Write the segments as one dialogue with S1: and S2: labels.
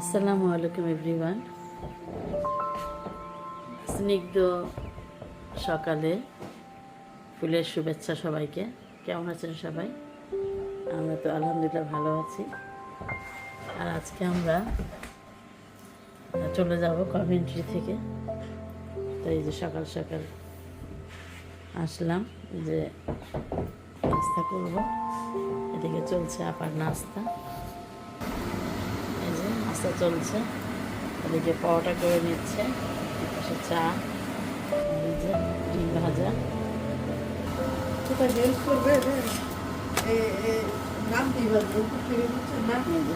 S1: আসসালামু আলাইকুম, এভরিওয়ান। স্নিগ্ধ সকালে ফুলের শুভেচ্ছা সবাইকে। কেমন আছেন সবাই? আমরা তো আলহামদুলিল্লাহ ভালো আছি। আর আজকে আমরা চলে যাব কমেন্ট্রি থেকে। তো এই যে সকাল সকাল আসলাম যে নাস্তা করব। এদিকে চলছে আপার নাস্তা। নাস্তা চলছে। এদিকে পরোটা করে নিচ্ছে। পাশে চা ডিম ভাজা।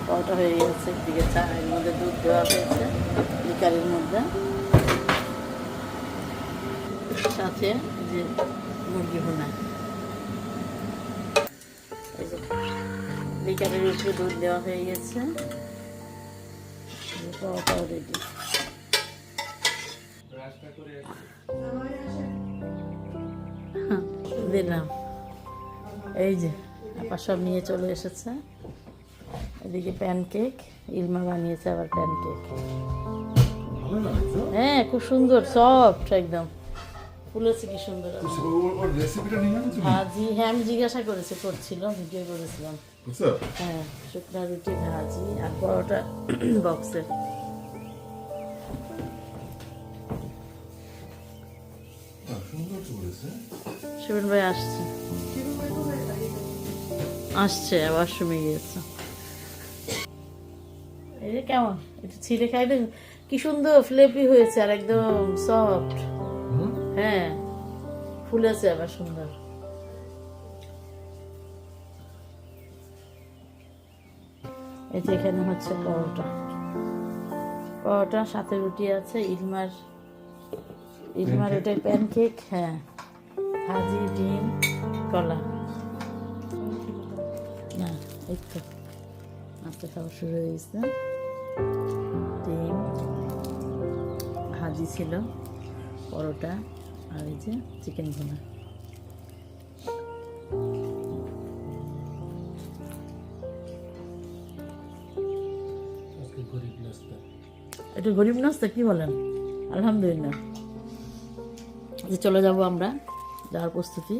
S1: পরোটা হয়ে গেছে। চা এর মধ্যে দুধ দেওয়া হয়েছে লিকারের মধ্যে। সাথে যে মুরগি ভুনা। উপরে দুধ দেওয়া হয়ে গেছে। রেডি দিলাম। এই যে আপা সব নিয়ে চলে এসেছে। এদিকে প্যানকেক ইলমা বানিয়েছে আবার প্যানকেক হ্যাঁ খুব সুন্দর সফট একদম। ফুলেছে কি সুন্দর ভাজি হ্যাঁ আমি জিজ্ঞাসা করেছি করছিল ভিডিও করেছিলাম। হ্যাঁ শুকনা রুটি ভাজি আর পরোটা বক্সের শিবন ভাই আসছে। আসছে ওয়াশরুমে গিয়েছে। এই কেমন? একটু ছিঁড়ে খাইলে কি সুন্দর ফ্লেপি হয়েছে আর একদম সফট হ্যাঁ ফুলেছে আবার সুন্দর। এই যে এখানে হচ্ছে পরোটা। পরোটা সাথে রুটি আছে ইলমার ইলমার এটা প্যানকেক হ্যাঁ। ভাজি ডিম কলা। না এই তো। নাস্তা খাওয়া শুরু হয়ে গেছে। ডিম ভাজি ছিল পরোটা আর এই যে চিকেন ভুনা। একটু গরিব নাস্তা কি বলেন? আলহামদুলিল্লাহ। যে চলে যাব আমরা। যাওয়ার প্রস্তুতি।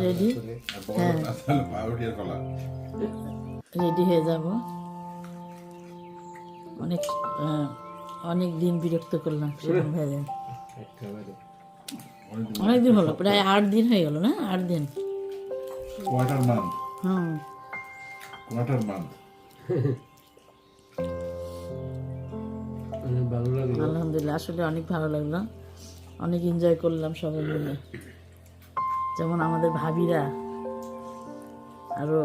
S1: রেডি
S2: কলা
S1: রেডি হয়ে। যাব। অনেক অনেক দিন বিরক্ত করলাম সেরকম ভাবে
S2: অনেকদিন
S1: অনেক দিন হলো প্রায় আট দিন হয়ে গেল না? আট দিন।
S2: Quarter month
S1: hmm.
S2: Quarter month
S1: আলহামদুলিল্লাহ আসলে অনেক ভালো লাগল। অনেক এনজয় করলাম সবাই মিলে। যেমন আমাদের ভাবিরা আরও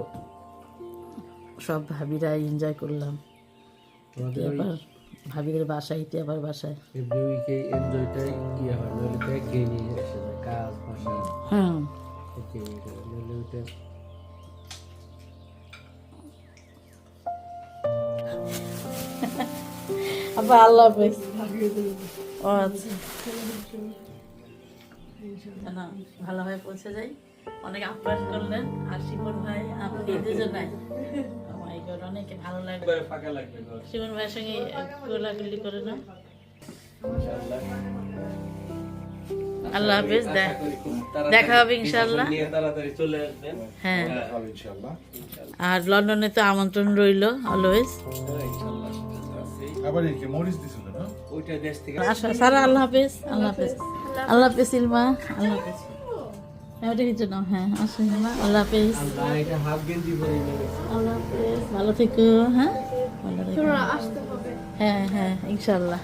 S1: সব ভাবিরা এনজয় করলাম। আবার ভাবিদের বাসায় ইতি আবার বাসায়
S3: এভরি উইকে এনজয়টাই ইয়ে হয় নইলে তো একঘেয়ে নিয়ে এসে যায় কাজ বাসা।
S1: হ্যাঁ।
S3: একঘেয়ে নিয়ে যায় নইলে ওইটা
S1: আবার আল্লাহ হাফেজ। ও আচ্ছা না ভালোভাবে পৌঁছে যাই। অনেক আপ্যায়ন করলেন আর শিবন ভাই আপনি দুজনাই গড অনেক ভালো লাগবে শিবন ভাইয়ের সঙ্গে গোলাগুলি করে না আল্লাহ হাফেজ দেখ- দেখা হবে ইনশাল্লাহ
S3: আসবেন।
S1: হ্যাঁ। আর লন্ডনে তো আমন্ত্রণ রইল অলওয়েজ
S3: হ্যাঁ।
S2: আবার এই কি মরিচ দিছিল না?
S3: ওইটা দেশ থেকে
S1: আচ্ছা সারা আল্লাহ হাফেজ আল্লাহ হাফেজ। আল্লাহ হাফেজ ইলমা আল্লাহ হাফেজ। হ্যাঁ ওটা কিছু না হ্যাঁ আসুন ইলমা আল্লাহ হাফেজ।
S3: আল্লাহ এটা হাফ গেঞ্জি পরে নিয়ে। গেছে
S1: আল্লাহ হাফেজ ভালো থেকো হ্যাঁ? ভালো থেকো। হ্যাঁ হ্যাঁ ইনশাল্লাহ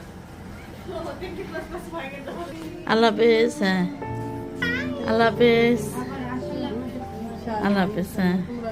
S1: আল্লাহ হাফেজ হ্যাঁ। আল্লাহ হাফেজ। আল্লাহ হাফেজ হ্যাঁ।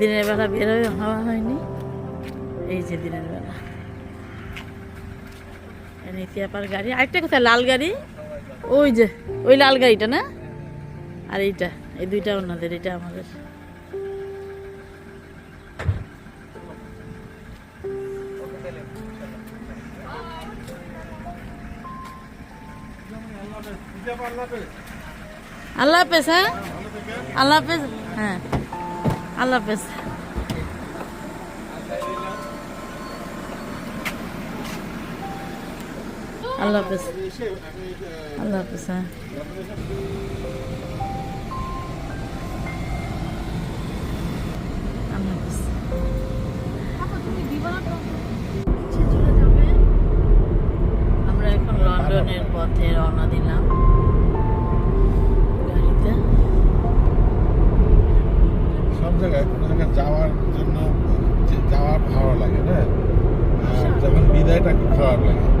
S1: দিনের বেলা বের হয়ে হওয়া হয়নি। এই যে দিনের বেলা। নিতিয়াপার গাড়ি। আরেকটা কোথায়? লাল গাড়ি? ওই যে, ওই লাল গাড়িটা না? আর এইটা, এই দুইটা ওনাদের, এটা আমাদের। আল্লাহ হাফেজ হ্যাঁ? আল্লাহ হাফেজ হ্যাঁ। আল্লাহ হাফেজ আল্লাহ হাফেজ আল্লাহ হাফেজ হ্যাঁ আল্লাহ হাফেজ আমরা এখন লন্ডনের পথে রওনা দিলাম গাড়িতে
S2: সব জায়গায় কোনো জায়গায় যাওয়ার জন্য যে যাওয়ার ভালো লাগে না আর যখন বিদায়টা খুব